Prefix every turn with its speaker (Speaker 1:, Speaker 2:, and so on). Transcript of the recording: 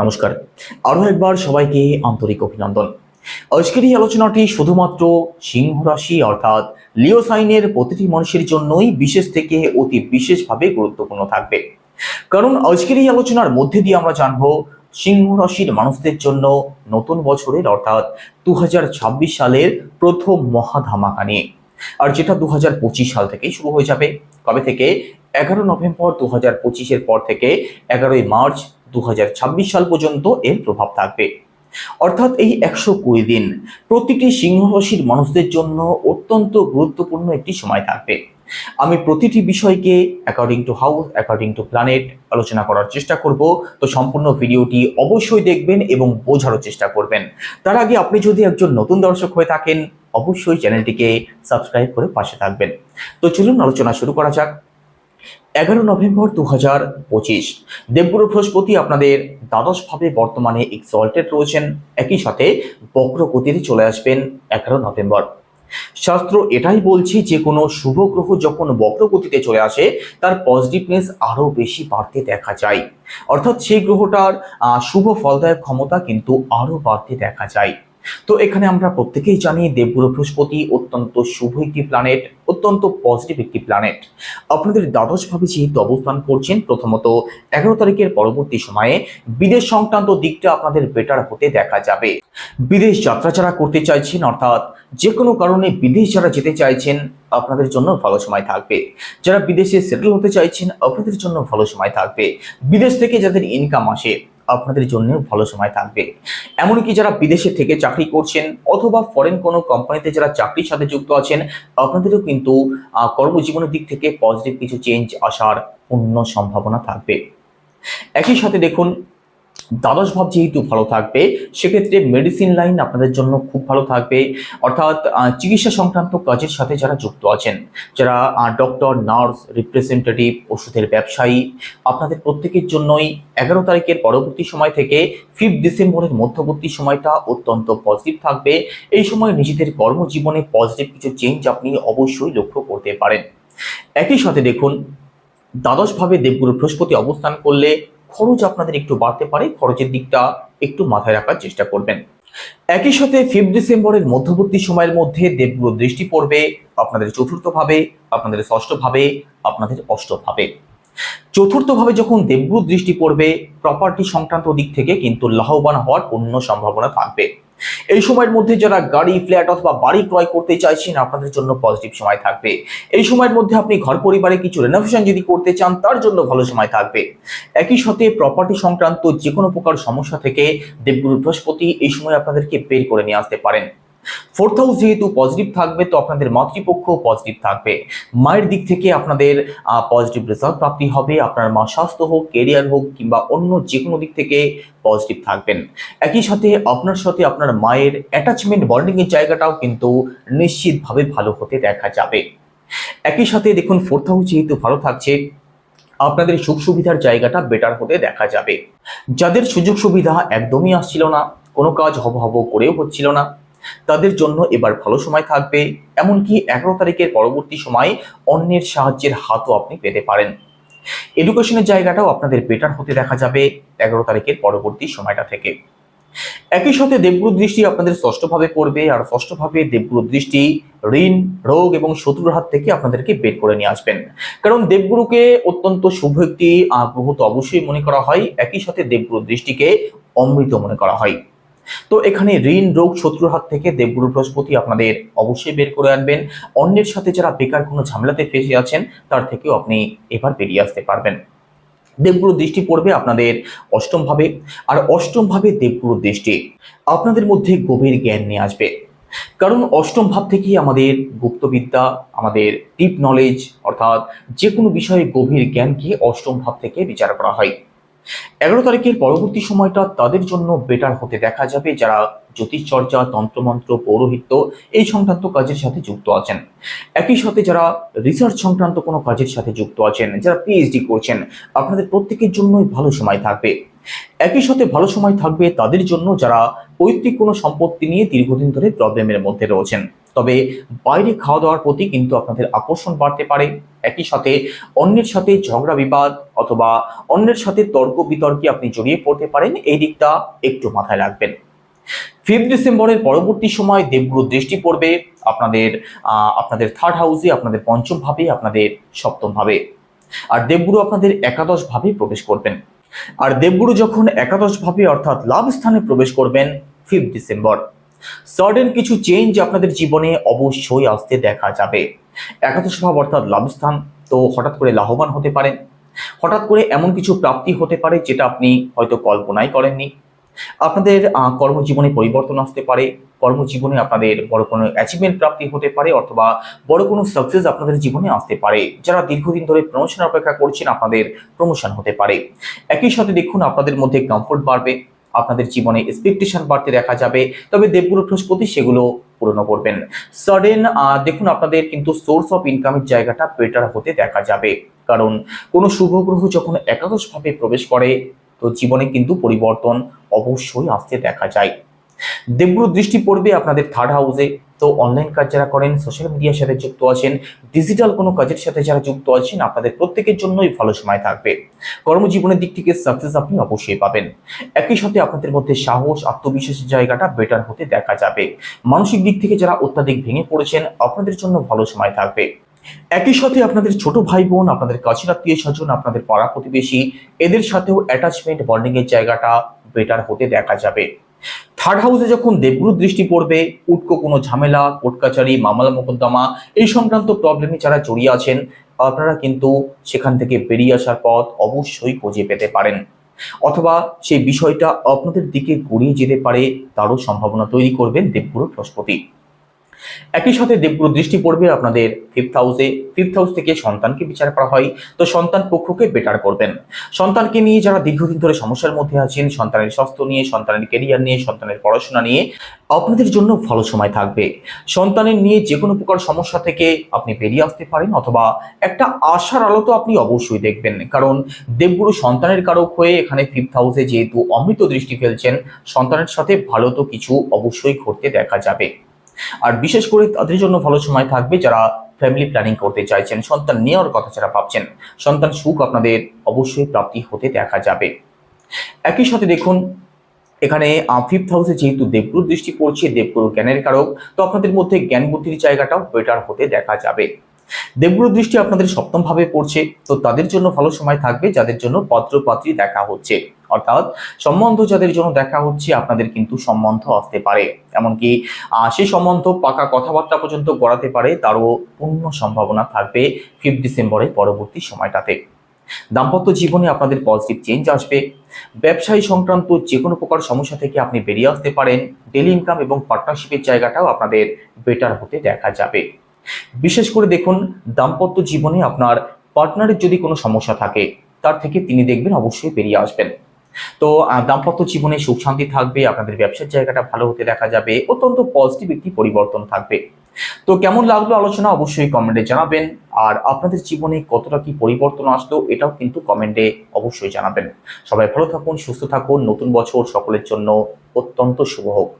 Speaker 1: নমস্কার। আরও একবার সবাইকে আন্তরিক অভিনন্দন। আজকের এই আলোচনাটি শুধুমাত্র সিংহ রাশি অর্থাৎ লিও সাইনের প্রতিটি মানুষের জন্যই বিশেষ থেকে অতি বিশেষভাবে গুরুত্বপূর্ণ থাকবে। কারণ আজকের এই আলোচনার মধ্যে দিয়ে আমরা জানব সিংহ রাশির মানুষদের জন্য নতুন বছরের অর্থাৎ দু হাজার ছাব্বিশ সালের প্রথম মহাধামাকা নিয়ে। আর যেটা দু হাজার পঁচিশ সাল থেকেই শুরু হয়ে যাবে। কবে থেকে? এগারো নভেম্বর দু হাজার পঁচিশের পর থেকে এগারোই মার্চ দু হাজার ছাব্বিশ সাল পর্যন্ত এর প্রভাব থাকবে। অর্থাৎ এই একশো কুড়ি দিন প্রতিটি সিংহ রাশির মানুষদের জন্য অত্যন্ত গুরুত্বপূর্ণ একটি সময় থাকবে। আমি প্রতিটি বিষয়কে according to house according to planet আলোচনা করার চেষ্টা করব। তো সম্পূর্ণ ভিডিওটি অবশ্যই দেখবেন এবং বোঝারও চেষ্টা করবেন। তার আগে আপনি যদি একজন নতুন দর্শক হয়ে থাকেন, অবশ্যই চ্যানেলটিকে সাবস্ক্রাইব করে পাশে থাকবেন। তো চলুন আলোচনা শুরু করা যাক। এগারো নভেম্বর দু হাজার পঁচিশ। দেবগুরু বৃহস্পতি আপনাদের দ্বাদশভাবে বর্তমানে এক্সল্টেড রয়েছেন। একই সাথে বক্রগতিতে চলে আসবেন এগারো নভেম্বর। শাস্ত্র এটাই বলছে যে, কোনো শুভ গ্রহ যখন বক্রগতিতে চলে আসে, তার পজিটিভনেস আরও বেশি বাড়তে দেখা যায়। অর্থাৎ সেই গ্রহটার শুভ ফলদায়ক ক্ষমতা কিন্তু আরও বাড়তে দেখা যায়। তো এখানে আমরা প্রত্যেকেই জানি দেবগুরু বৃহস্পতি অত্যন্ত শুভ একটি প্ল্যানেট অত্যন্ত পজিটিভ একটি প্ল্যানেট আপনাদের দ্বাদশভাবে যেহেতু অবস্থান করছেন, প্রথমত এগারো তারিখের পরবর্তী সময়ে বিদেশ সংক্রান্ত দিকটা আপনাদের বেটার হতে দেখা যাবে। বিদেশ যাত্রা যারা করতে চাইছেন, অর্থাৎ যে কোনো কারণে বিদেশ যারা যেতে চাইছেন, আপনাদের জন্য ভালো সময় থাকবে। যারা বিদেশে সেটেল হতে চাইছেন, আপনাদের জন্য ভালো সময় থাকবে। বিদেশ থেকে যাদের ইনকাম আসে আপনাদের জন্য ভালো সময় থাকবে। এমনকি যারা বিদেশে থেকে চাকরি করছেন অথবা ফরেন কোনো কোম্পানিতে যারা চাকরির সাথে যুক্ত আছেন, আপনাদেরও কিন্তু কর্মজীবনের দিক থেকে পজিটিভ কিছু চেঞ্জ আসার পূর্ণ সম্ভাবনা থাকবে। একই সাথে দেখুন দ্বাদশ ভাব যেহেতু ভালো থাকবে, সেক্ষেত্রে মেডিসিন লাইন আপনাদের জন্য খুব ভালো থাকবে। অর্থাৎ চিকিৎসা সংক্রান্ত কাজের সাথে যারা যুক্ত আছেন, যারা ডক্টর নার্স রিপ্রেজেন্টেটিভ ওষুধের ব্যবসায়ী, আপনাদের প্রত্যেকের জন্যই এগারো তারিখের পরবর্তী সময় থেকে ফিফথ ডিসেম্বরের মধ্যবর্তী সময়টা অত্যন্ত পজিটিভ থাকবে। এই সময় নিজেদের কর্মজীবনে পজিটিভ কিছু চেঞ্জ আপনি অবশ্যই লক্ষ্য করতে পারেন। একই সাথে দেখুন দ্বাদশভাবে দেবগুরু বৃহস্পতি অবস্থান করলে খরচ আপনাদের একটু বাড়তে পারে, খরচের দিকটা একটু মাথায় রাখার চেষ্টা করবেন। একই সাথে ফিফথ ডিসেম্বরের মধ্যবর্তী সময়ের মধ্যে দেবগুরু দৃষ্টি পড়বে, আপনাদের চতুর্থভাবে, আপনাদের ষষ্ঠভাবে, আপনাদের অষ্টভাবে। চতুর্থভাবে চতুর্থ ভাবে যখন দেবগুরু দৃষ্টি পড়বে প্রপার্টি সংক্রান্ত দিক থেকে কিন্তু লাভবান হওয়ার অন্য সম্ভাবনা থাকবে। এই সময়ের মধ্যে যারা গাড়ি ফ্ল্যাট অথবা বাড়ি ক্রয় করতে চাইছেন, আপনাদের জন্য পজিটিভ সময় থাকবে। এই সময়ের মধ্যে আপনি ঘর পরিবারে কিছু রেনোভেশন যদি করতে চান, তার জন্য ভালো সময় থাকবে। একই সাথে প্রপার্টি সংক্রান্ত যে কোনো প্রকার সমস্যা থেকে দেবগুরু বৃহস্পতি এই সময় আপনাদেরকে বের করে নিয়ে আসতে পারেন। ফোর্থ হাউস যেহেতু পজিটিভ থাকবে, তো আপনাদের মাতৃপক্ষ পজিটিভ থাকবে। মায়ের দিক থেকে আপনাদের পজিটিভ রেজাল্ট প্রাপ্তি হবে। আপনার মা স্বাস্থ্য হোক কেরিয়ার হোক, কিংবা অন্য যে কোনো দিক থেকে পজিটিভ থাকবেন। একই সাথে আপনার সাথে আপনার মায়ের অ্যাটাচমেন্ট বন্ডিং এর জায়গাটাও কিন্তু নিশ্চিতভাবে ভালো হতে দেখা যাবে। একই সাথে দেখুন ফোর্থ হাউস যেহেতু ভালো থাকছে, আপনাদের সুখ সুবিধার জায়গাটা বেটার হতে দেখা যাবে। যাদের সুযোগ সুবিধা একদমই আসছিল না, কোনো কাজ হব হব করেও হচ্ছিল না। তাদের জন্য এবার ভালো সময় থাকবে। এমনকি এগারো তারিখের পরবর্তী সময় অন্যের সাহায্যের হাতও আপনি পেতে পারেন। এডুকেশনের জায়গাটাও আপনাদের বেটার হতে দেখা যাবে এগারো তারিখের পরবর্তী সময়টা থেকে। একই সাথে দেবগুরু দৃষ্টি আপনাদের ষষ্ঠভাবে পড়বে আর ষষ্ঠভাবে দেবগুরু দৃষ্টি ঋণ, রোগ এবং শত্রুর হাত থেকে আপনাদেরকে বের করে নিয়ে আসবেন। কারণ দেবগুরুকে অত্যন্ত শুভ একটি গ্রহ তো অবশ্যই মনে করা হয়। একই সাথে দেবগুরু দৃষ্টিকে অমৃত মনে করা হয়। তো এখানে ঋণ, রোগ শত্রুর হাত থেকে দেবগুরু বৃহস্পতি আপনাদের অবশ্যই বের করে আনবেন। অন্যের সাথে যারা বেকার কোনো ঝামেলাতে ফেসে আছেন, তার থেকেও আপনি এবার বেরিয়ে আসতে পারবেন। দেবগুরু দৃষ্টি পড়বে আপনাদের অষ্টম ভাবে আর অষ্টম ভাবে দেবগুরু দৃষ্টি আপনাদের মধ্যে গভীর জ্ঞান নিয়ে আসবে। কারণ অষ্টম ভাব থেকেই আমাদের গুপ্তবিদ্যা, আমাদের ডিপ নলেজ অর্থাৎ যে কোনো বিষয়ে গভীর জ্ঞানকে অষ্টম ভাব থেকে বিচার করা হয়। এগারো তারিখের পরবর্তী সময়টা তাদের জন্য বেটার হতে দেখা যাবে যারা জ্যোতিষচর্চা, তন্ত্রমন্ত্র, পৌরোহিত্য এই সংক্রান্ত কাজের সাথে যুক্ত আছেন। একই সাথে যারা রিসার্চ সংক্রান্ত কোনো কাজের সাথে যুক্ত আছেন, যারা পিএইচডি করছেন, আপনাদের প্রত্যেকের জন্যই ভালো সময় থাকবে। একই সাথে ভালো সময় থাকবে তাদের জন্য যারা পৈতৃক কোনো সম্পত্তি নিয়ে দীর্ঘদিন ধরে প্রবলেমের মধ্যে রয়েছেন। তবে বাইরে খাওয়া দাওয়ার প্রতি কিন্তু আপনাদের আকর্ষণ বাড়তে পারে। একই সাথে অন্যের সাথে ঝগড়া বিবাদ অথবা অন্যের সাথে তর্ক বিতর্কে আপনি জড়িয়ে পড়তে পারেন, এই দিকটা একটু মাথায় রাখবেন। ফিফ ডিসেম্বরের পরবর্তী সময় দেবগুরু দৃষ্টি পড়বে আপনাদের আপনাদের থার্ড হাউসে আপনাদের পঞ্চম ভাবে, আপনাদের সপ্তম ভাবে। আর দেবগুরু আপনাদের একাদশ ভাবে প্রবেশ করবেন। আর দেবগুরু যখন একাদশভাবে অর্থাৎ লাভ স্থানে প্রবেশ করবেন ফিফথ ডিসেম্বর সার্টেন কিছু চেঞ্জ আপনাদের জীবনে অবশ্যই আসতে দেখা যাবে। একাদশ ভাব অর্থাৎ লাভ স্থান, তো হঠাৎ করে লাভবান হতে পারেন। হঠাৎ করে এমন কিছু প্রাপ্তি হতে পারে যেটা আপনি হয়তো কল্পনাই করেননি। আপনাদের কর্মজীবনে পরিবর্তন আসতে পারে, কর্মজীবনে আপনাদের বড় কোনো অ্যাচিভমেন্ট প্রাপ্তি হতে পারে, অথবা বড় কোনো সাকসেস আপনাদের জীবনে আসতে পারে। যারা দীর্ঘদিন ধরে প্রমোশন অপেক্ষা করছেন, আপনাদের প্রমোশন হতে পারে। একই সাথে দেখুন, আপনাদের মধ্যে কমফোর্ট বাড়বে, আপনাদের জীবনে এক্সপেকটেশন বাড়তে দেখা যাবে, তবে দেবগুরু বৃহস্পতি সেগুলো পূরণ করবেন। সাডেন দেখুন, আপনাদের কিন্তু সোর্স অফ ইনকামের জায়গাটা বেটার হতে দেখা যাবে। কারণ কোনো শুভ গ্রহ যখন একাদশ ভাবে প্রবেশ করে তো জীবনে কিন্তু পরিবর্তন অবশ্যই আসতে দেখা যায়। দেবগুরু দৃষ্টি পড়বে আপনাদের থার্ড হাউসে তো অনলাইন কাজ যারা করেন সোশ্যাল মিডিয়ার সাথে যুক্ত আছেন ডিজিটাল কোনো কাজের সাথে যারা যুক্ত আছেন, আপনাদের প্রত্যেকের জন্যই ভালো সময় থাকবে। কর্মজীবনের দিক থেকে সাকসেস আপনি অবশ্যই পাবেন। একই সাথে আপনাদের মধ্যে সাহস, আত্মবিশ্বাসের জায়গাটা বেটার হতে দেখা যাবে। মানসিক দিক থেকে যারা অত্যাধিক ভেঙে পড়েছেন, আপনাদের জন্য ভালো সময় থাকবে। একই সাথে আপনাদের ছোট ভাই বোন আপনাদের কাছের আত্মীয় স্বজন আপনাদের পাড়া প্রতিবেশী, এদের সাথেও অ্যাটাচমেন্ট বন্ডিং এর জায়গাটা বেটার হতে দেখা যাবে। থার্ড হাউসে যখন দেবগুরু দৃষ্টি পড়বে, উটকো কোনো ঝামেলা, কোর্ট কাচারি, মামলা মোকদ্দমা, এই সংক্রান্ত প্রবলেমে যারা জড়িয়ে আছেন, আপনারা কিন্তু সেখান থেকে বেরিয়ে আসার পথ অবশ্যই খুঁজে পেতে পারেন। অথবা সেই বিষয়টা আপনাদের দিকে গড়িয়ে যেতে পারে, তারও সম্ভাবনা তৈরি করবেন দেবগুরু বৃহস্পতি একই সাথে দেবগুরু দৃষ্টি পড়বে আপনাদের ফিফথ হাউসে ফিফথ হাউস থেকে সন্তানকে বিচার করা হয়, তো সন্তান পক্ষকে বেটার করবেন। সন্তানকে নিয়ে যারা দীর্ঘদিন ধরে সমস্যার মধ্যে আছেন, সন্তানের স্বাস্থ্য নিয়ে, সন্তানের কেরিয়ার নিয়ে, সন্তানের পড়াশোনা নিয়ে, আপনাদের জন্য ভালো সময় থাকবে। সন্তানের নিয়ে যে কোনো প্রকার সমস্যা থেকে আপনি বেরিয়ে আসতে পারেন, অথবা একটা আশার আলো তো আপনি অবশ্যই দেখবেন। কারণ দেবগুরু সন্তানের কারক হয়ে এখানে ফিফথ হাউসে যেহেতু অমৃত দৃষ্টি ফেলছেন, সন্তানের সাথে ভালো তো কিছু অবশ্যই ঘটতে দেখা যাবে। আর বিশেষ করে তাদের জন্য ভালো সময় থাকবে যারা ফ্যামিলি প্ল্যানিং করতে চাইছেন, সন্তান নেওয়ার কথা যারা ভাবছেন, সন্তান সুখ আপনাদের অবশ্যই প্রাপ্তি হতে দেখা যাবে। একই সাথে দেখুন, এখানে ফিফথ হাউসে যেহেতু দেবগুরু দৃষ্টি পড়ছে, দেবগুরু জ্ঞানের কারক, তো আপনাদের মধ্যে জ্ঞান বুদ্ধির জায়গাটাও বেটার হতে দেখা যাবে। দেবগুরু দৃষ্টি আপনাদের সপ্তম ভাবে পড়ছে, তো তাদের জন্য ভালো সময় থাকবে, যাদের জন্য পত্রপাত্রী দেখা হচ্ছে। অর্থাৎ সম্বন্ধ যাদের জন্য দেখা হচ্ছে, আপনাদের কিন্তু সম্বন্ধ আসতে পারে। এমনকি সেই সম্বন্ধ পাকা কথাবার্তা পর্যন্ত গড়াতে পারে, তারও পূর্ণ সম্ভাবনা থাকবে ফিফথ ডিসেম্বরের পরবর্তী সময়টাতে। দাম্পত্য জীবনে আপনাদের পজিটিভ চেঞ্জ আসবে। ব্যবসায়ী সংক্রান্ত যে কোনো প্রকার সমস্যা থেকে আপনি বেরিয়ে আসতে পারেন। ডেলি ইনকাম এবং পার্টনারশিপের জায়গাটাও আপনাদের বেটার হতে দেখা যাবে। বিশেষ করে দেখুন, দাম্পত্য জীবনে আপনার পার্টনারের যদি কোনো সমস্যা থাকে, তার থেকে তিনি দেখবেন অবশ্যই বেরিয়ে আসবেন। তো দাম্পত্য জীবনে সুখ শান্তি থাকবে, আপনাদের ব্যবসার জায়গাটা ভালো হতে দেখা যাবে, অত্যন্ত পজিটিভ একটি পরিবর্তন থাকবে। তো, কেমন লাগল আলোচনা অবশ্যই কমেন্টে জানাবেন, আর আপনাদের জীবনে কতটা কি পরিবর্তন আসলো এটাও কিন্তু কমেন্টে অবশ্যই জানাবেন। সবাই ভালো থাকুন, সুস্থ থাকুন, নতুন বছর সকলের জন্য অত্যন্ত শুভ হোক।